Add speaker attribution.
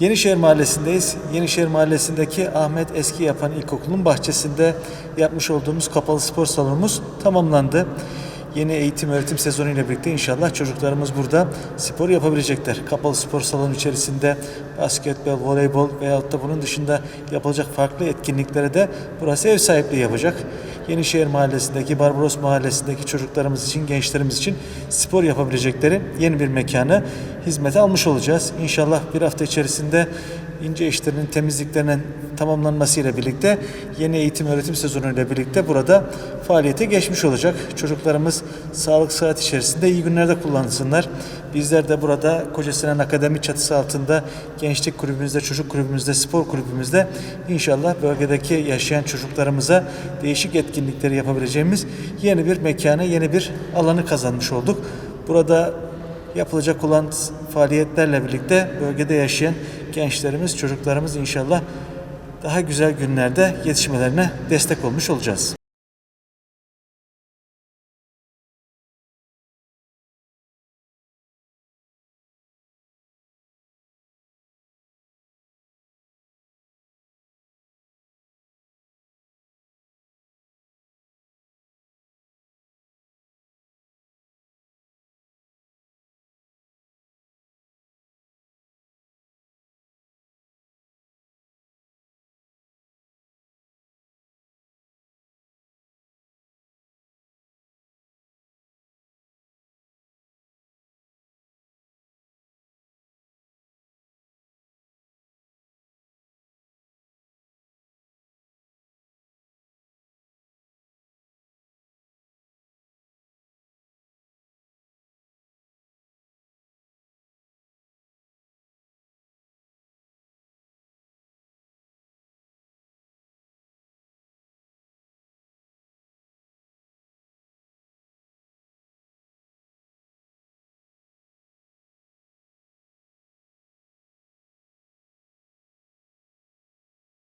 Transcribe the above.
Speaker 1: Yenişehir Mahallesi'ndeyiz. Yenişehir Mahallesi'ndeki Ahmet Eski Yapan İlkokulu'nun bahçesinde yapmış olduğumuz kapalı spor salonumuz tamamlandı. Yeni eğitim öğretim sezonu ile birlikte inşallah çocuklarımız burada spor yapabilecekler. Kapalı spor salonu içerisinde basketbol, voleybol veyahut da bunun dışında yapılacak farklı etkinliklere de burası ev sahipliği yapacak. Yenişehir Mahallesi'ndeki, Barbaros Mahallesi'ndeki çocuklarımız için, gençlerimiz için spor yapabilecekleri yeni bir mekanı hizmete almış olacağız. İnşallah bir hafta içerisinde ince işlerinin temizliklerinin tamamlanmasıyla birlikte yeni eğitim öğretim sezonu birlikte burada faaliyete geçmiş olacak. Çocuklarımız sağlık saat içerisinde iyi günlerde kullansınlar. Bizler de burada Kocasinan Akademi çatısı altında gençlik kulübümüzde, çocuk kulübümüzde, spor kulübümüzde inşallah bölgedeki yaşayan çocuklarımıza değişik etkinlikleri yapabileceğimiz yeni bir mekanı, yeni bir alanı kazanmış olduk. Burada yapılacak olan faaliyetlerle birlikte bölgede yaşayan gençlerimiz, çocuklarımız inşallah daha güzel günlerde yetişmelerine destek olmuş olacağız.